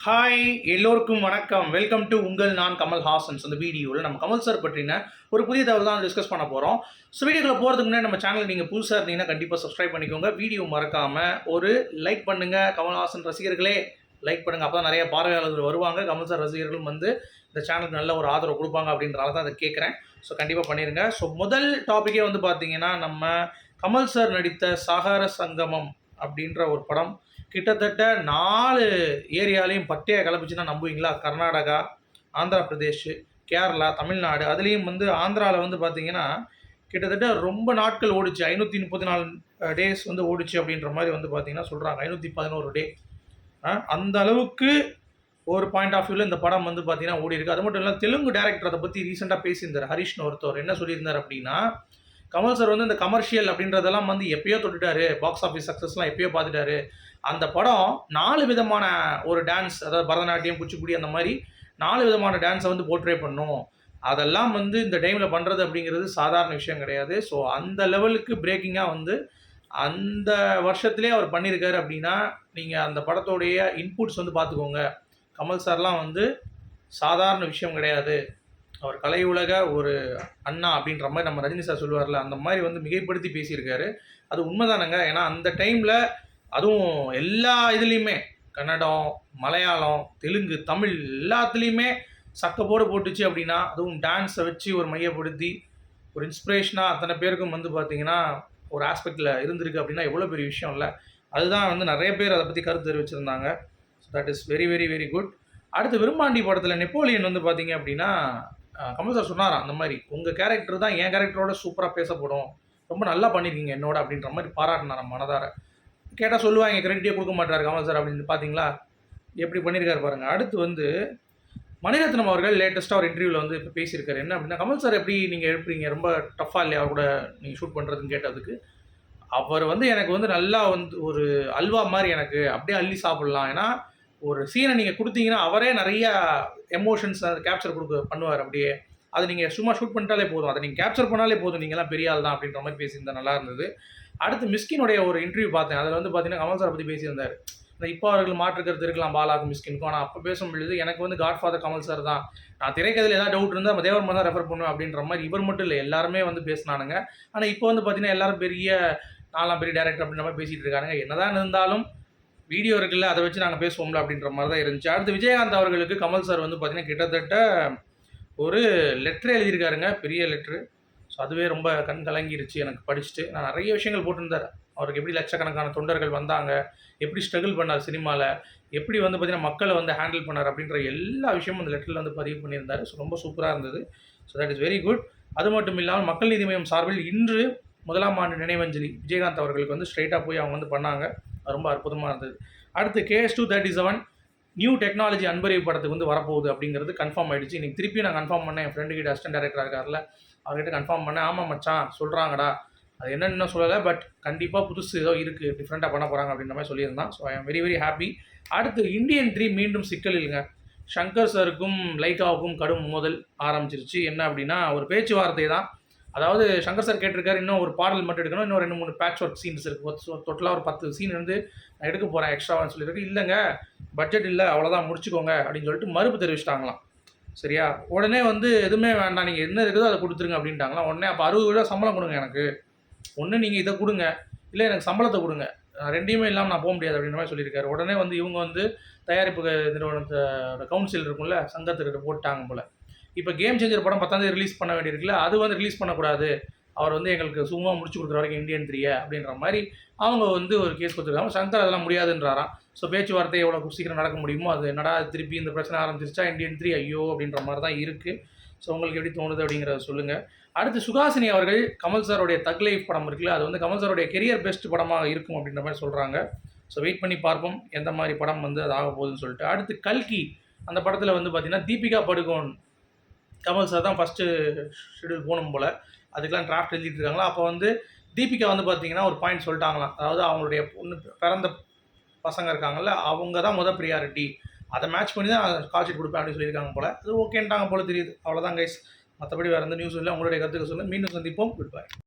Hi எல்லோருக்கும் வணக்கம். Welcome to உங்கள் நான் கமல் ஹாசன்ஸ். அந்த வீடியோவில் நம்ம கமல் சார் பற்றின ஒரு புதிய தகவல் தான் டிஸ்கஸ் பண்ண போகிறோம் ஸோ வீடியோக்குள்ள போகிறதுக்கு முன்னாடி நம்ம சேனல் நீங்கள் புதுசாக இருந்தீங்கன்னா கண்டிப்பாக சப்ஸ்கிரைப் பண்ணிக்கோங்க. வீடியோ மறக்காமல் ஒரு லைக் பண்ணுங்கள் கமல்ஹாசன் ரசிகர்களே லைக் பண்ணுங்கள் அப்போ தான் நிறைய பார்வையாளர்கள் வருவாங்க. கமல் சார் ரசிகர்களும் வந்து இந்த சேனலுக்கு நல்ல ஒரு ஆதரவு கொடுப்பாங்க அப்படின்றனால தான் அதை கேட்குறேன் ஸோ கண்டிப்பாக பண்ணிடுங்க ஸோ முதல் டாப்பிக்கே வந்து பார்த்தீங்கன்னா நம்ம கமல் சார் நடித்த சாகார சங்கமம் அப்படின்ற ஒரு படம் கிட்டத்தட்ட நாலு ஏரியாலையும் பட்டையாக கிளப்பிச்சுன்னா நம்புவீங்களா? கர்நாடகா ஆந்திரா பிரதேஷ் கேரளா தமிழ்நாடு. அதுலேயும் வந்து ஆந்திராவில் வந்து பார்த்தீங்கன்னா கிட்டத்தட்ட ரொம்ப நாட்கள் ஓடிச்சு. ஐநூற்றி முப்பத்தி நாலு டேஸ் வந்து ஓடிச்சு அப்படின்ற மாதிரி வந்து பார்த்தீங்கன்னா சொல்கிறாங்க ஐநூற்றி பதினோரு டே அந்த அளவுக்கு ஒரு பாயிண்ட் ஆஃப் வியூவில் இந்த படம் வந்து பார்த்தீங்கன்னா ஓடி இருக்கு அது மட்டும் இல்லை தெலுங்கு டேரக்டர் அதை பற்றி ரீசெண்டாக பேசியிருந்தார். ஹரிஷ்னு ஒருத்தவர். என்ன சொல்லியிருந்தார் அப்படின்னா கமல் சார் வந்து இந்த கமர்ஷியல் அப்படின்றதெல்லாம் வந்து எப்பயோ தொட்டுட்டாரு. பாக்ஸ் ஆஃபீஸ் சக்ஸஸ்லாம் எப்பயோ பார்த்துட்டாரு. அந்த படம் நாலு விதமான ஒரு டான்ஸ் அதாவது பரதநாட்டியம் குச்சிப்புடி அந்த மாதிரி நாலு விதமான டான்ஸை வந்து போர்ட்ரே பண்ணும். அதெல்லாம் வந்து இந்த டைமில் பண்ணுறது அப்படிங்கிறது சாதாரண விஷயம் கிடையாது. ஸோ அந்த லெவலுக்கு பிரேக்கிங்காக வந்து அந்த வருஷத்துலேயே அவர் பண்ணியிருக்காரு அப்படின்னா நீங்கள் அந்த படத்தோடைய இன்புட்ஸ் வந்து பார்த்துக்கோங்க. கமல் சார்லாம் வந்து சாதாரண விஷயம் கிடையாது. அவர் கலை உலக ஒரு அண்ணா அப்படின்ற மாதிரி நம்ம ரஜினி சார் சொல்லுவார்ல அந்த மாதிரி வந்து மிகைப்படுத்தி பேசியிருக்காரு. அது உண்மைதானங்க? ஏன்னா அந்த டைமில் அதுவும் எல்லா இதுலேயுமே கன்னடம் மலையாளம் தெலுங்கு தமிழ் எல்லாத்துலேயுமே சக்கப்போடு போட்டுச்சு அப்படின்னா அதுவும் டான்ஸை வச்சு ஒரு மையப்படுத்தி ஒரு இன்ஸ்பிரேஷனாக அத்தனை பேருக்கும் வந்து பார்த்திங்கன்னா ஒரு ஆஸ்பெக்டில் இருந்திருக்கு அப்படின்னா எவ்வளோ பெரிய விஷயம் இல்லை. அதுதான் வந்து நிறைய பேர் அதை பற்றி கருத்து தெரிவிச்சிருந்தாங்க. So that is very very very good அடுத்து விரும்பாண்டி படத்தில் நெப்போலியன் வந்து பார்த்தீங்க அப்படின்னா கமல் சார் சொன்னாராம் அந்த மாதிரி உங்கள் கேரக்டர் தான் என் கேரக்டரோட சூப்பராக பேசப்படும். ரொம்ப நல்லா பண்ணியிருக்கீங்க என்னோட அப்படின்ற மாதிரி பாராட்டினாராம் மனதார. கேட்டால் சொல்லுவாங்க கிரெடிட்டே கொடுக்க மாட்டார் கமல் சார் அப்படின்னு பார்த்தீங்களா எப்படி பண்ணியிருக்காரு பாருங்கள் அடுத்து வந்து மணிரத்னம் அவர்கள் லேட்டஸ்ட்டாக ஒரு இன்டர்வியூவில் வந்து இப்போ பேசியிருக்காரு. என்ன அப்படின்னா கமல் சார் எப்படி நீங்கள் எழுப்புறீங்க? ரொம்ப டஃப்பாக இல்லையா? கூட நீங்கள் ஷூட் பண்ணுறதுன்னு கேட்டதுக்கு. அவர் வந்து எனக்கு வந்து நல்லா வந்து ஒரு அல்வா மாதிரி எனக்கு அப்படியே அள்ளி சாப்பிட்லாம். ஏன்னா ஒரு சீனை நீங்கள் கொடுத்தீங்கன்னா அவரே நிறையா எமோஷன்ஸ் அதை கேப்சர் கொடுக்க பண்ணுவார். அப்படியே அதை நீங்கள் சும்மா ஷூட் பண்ணிட்டாலே போதும். அதை நீங்கள் கேப்சர் பண்ணாலே போதும். நீங்களாம் பெரிய ஆள் தான் அப்படின்ற மாதிரி பேசியிருந்தா நல்லா இருந்தது. அடுத்து மிஸ்கினுடைய ஒரு இன்டர்வியூ பார்த்தேன். அதில் வந்து பார்த்தீங்கன்னா கமல் சார் பற்றி பேசியிருந்தார். இந்த இப்போ அவர்கள் மாற்றுக்கிறது இருக்கலாம் பாலாக்கும் மிஸ்கினுக்கும். ஆனால் அப்போ பேசும்பொழுது எனக்கு வந்து காட் ஃபாதர் கமல் சார் தான். நான் திரைக்கதையில் ஏதாவது டவுட் இருந்தால் நம்ம தேவர் தான் ரெஃபர் பண்ணுவேன் அப்படின்ற மாதிரி இவர் மட்டும் இல்லை. எல்லாருமே வந்து பேசினானுங்க. ஆனால் இப்போ வந்து பார்த்தீங்கன்னா எல்லாரும் பெரிய நாலாம் பெரிய டேரக்டர் அப்படின்ற மாதிரி பேசிகிட்டு இருக்காங்க என்னதான் இருந்தாலும் வீடியோ இருக்குல்ல அதை வச்சு நாங்கள் பேசுவோம்ல அப்படின்ற மாதிரி தான் இருந்துச்சு. அடுத்து விஜயகாந்த் அவர்களுக்கு கமல் சார் வந்து பார்த்தீங்கன்னா கிட்டத்தட்ட ஒரு லெட்ரு எழுதியிருக்காருங்க பெரிய லெட்ரு ஸோ அதுவே ரொம்ப கண் கலங்கிருச்சு எனக்கு படிச்சுட்டு. நான் நிறைய விஷயங்கள் போட்டிருந்தார். அவருக்கு எப்படி லட்சக்கணக்கான தொண்டர்கள் வந்தாங்க எப்படி ஸ்ட்ரகிள் பண்ணார் சினிமாவில் எப்படி வந்து பார்த்திங்கன்னா மக்களை வந்து ஹேண்டில் பண்ணார் அப்படின்ற எல்லா விஷயமும் அந்த லெட்டரில் வந்து பதிவு பண்ணியிருந்தார். ஸோ ரொம்ப சூப்பராக இருந்தது. So that is very good அது மட்டும் இல்லாமல் மக்கள் நீதி மையம் சார்பில் இன்று முதலாம் ஆண்டு நினைவஞ்சலி விஜயகாந்த் அவர்களுக்கு வந்து ஸ்ட்ரைட்டாக போய் அவங்க வந்து பண்ணாங்க. ரொம்ப அற்புதமாக இருந்தது. அடுத்து KS two thirty seven new technology Anbariv படத்துக்கு வந்து வரப்போகுது அப்படிங்கிறது கன்ஃபார்ம் ஆகிடுச்சு இன்றைக்கி திருப்பி நான் கன்ஃபார்ம் பண்ணேன். என் ஃப்ரெண்டு கிட்ட அசிஸ்டன்ட் டேரக்டராக இருக்கார்ல அவர்கிட்ட கன்ஃபார்ம் பண்ணேன். ஆமாம் மச்சான் சொல்கிறாங்கடா அது என்னென்ன சொல்லலை பட் கண்டிப்பாக புதுசு ஏதோ இருக்குது டிஃப்ரெண்ட்டாக பண்ண போகிறாங்க அப்படின்ற மாதிரி சொல்லியிருந்தான். So I am very very happy அடுத்து இந்தியன் த்ரீ மீண்டும் சிக்கல் இல்லைங்க. ஷங்கர் சருக்கும் லைக்காவுக்கும் கடும் மோதல் ஆரம்பிச்சிருச்சு. என்ன அப்படின்னா ஒரு பேச்சுவார்த்தை தான் அதாவது சங்கர் சார் கேட்டிருக்காரு இன்னும் ஒரு பாடல் மட்டும் எடுக்கணும் இன்னும் ரெண்டு மூணு பேட்ச் ஒர்க் சீன்ஸ் இருக்குது டோட்டலாக ஒரு பத்து சீன் வந்து நான் எடுக்க போகிறேன் எக்ஸ்ட்ராவான்னு சொல்லியிருக்கு. இல்லைங்க பட்ஜெட் இல்லை அவ்வளோதான் முடிச்சுக்கோங்க அப்படின்னு சொல்லிட்டு மறுப்பு தெரிவிச்சிட்டாங்களாம். சரியா? உடனே வந்து எதுவுமே வேண்டாம் நீங்கள் என்ன இருக்குதோ அதை கொடுத்துருங்க அப்படின்ட்டாங்களா உடனே அப்போ அறுபது ரூபா சம்பளம் கொடுங்க எனக்கு. ஒன்று நீங்கள் இதை கொடுங்க இல்லை எனக்கு சம்பளத்தை கொடுங்க. ரெண்டையுமே இல்லாமல் நான் போக முடியாது அப்படின்ற மாதிரி சொல்லியிருக்காரு. உடனே வந்து இவங்க வந்து தயாரிப்பு நிறுவனத்தோட கவுன்சில் இருக்கும்ல சங்கத்துக்கிட்ட போட்டாங்க போல். இப்போ கேம் சேஞ்சர் படம் பத்தாந்தேதி ரிலீஸ் பண்ண வேண்டியிருக்குல்ல அது வந்து ரிலீஸ் பண்ணக்கூடாது. அவர் வந்து எங்களுக்கு சும்மா முடிச்சு கொடுக்குற வரைக்கும் இந்தியன் த்ரீய அப்படின்ற மாதிரி அவங்க வந்து ஒரு கேஸ் கொடுத்துருக்காங்க. சங்கர் அதெல்லாம் முடியாதுன்றாராம். ஸோ பேச்சுவார்த்தை எவ்வளோ சீக்கிரம் நடக்க முடியுமோ அது என்னடா திருப்பி இந்த பிரச்சனை ஆரம்பிச்சிருச்சா இந்தியன் த்ரீ ஐயோ அப்படின்ற மாதிரி தான் இருக்குது ஸோ உங்களுக்கு எப்படி தோணுது அப்படிங்கிறத சொல்லுங்கள் அடுத்து சுகாசினி அவர்கள் கமல் சாரோடைய தக் லைஃப் படம் இருக்குல்ல அது வந்து கமல் சாருடைய கெரியர் பெஸ்ட் படமாக இருக்கும் அப்படின்ற மாதிரி சொல்கிறாங்க ஸோ வெயிட் பண்ணி பார்ப்போம் எந்த மாதிரி படம் வந்து அது ஆக போகுதுன்னு சொல்லிட்டு. அடுத்து கல்கி அந்த படத்தில் வந்து பார்த்திங்கன்னா தீபிகா படுகோன் கமல் சார் தான் ஃபஸ்ட்டு ஷெடியூல் போகணும் போல். அதுக்கெலாம் டிராஃப்ட் எழுதிட்டு இருக்காங்களா அப்போ வந்து தீபிகா வந்து பார்த்தீங்கன்னா ஒரு பாயிண்ட் சொல்லிட்டாங்களாம். அதாவது அவங்களுடைய பொண்ணு பிறந்த பசங்க இருக்காங்கல்ல அவங்க தான் முதல் ப்ரியாரிட்டி அதை மேட்ச் பண்ணி தான் ஸ்காலர்ஷிப் கொடுப்பேன் அப்படின்னு சொல்லியிருக்காங்க போல். அது ஓகேன்ட்டாங்க போல் தெரியுது. அவ்வளோதான் கைஸ் மற்றபடி வேறு எந்த நியூஸ் இல்லை. உங்களுடைய கருத்துக்கு சொல்லுங்கள் மீண்டும் சந்திப்போம். Good bye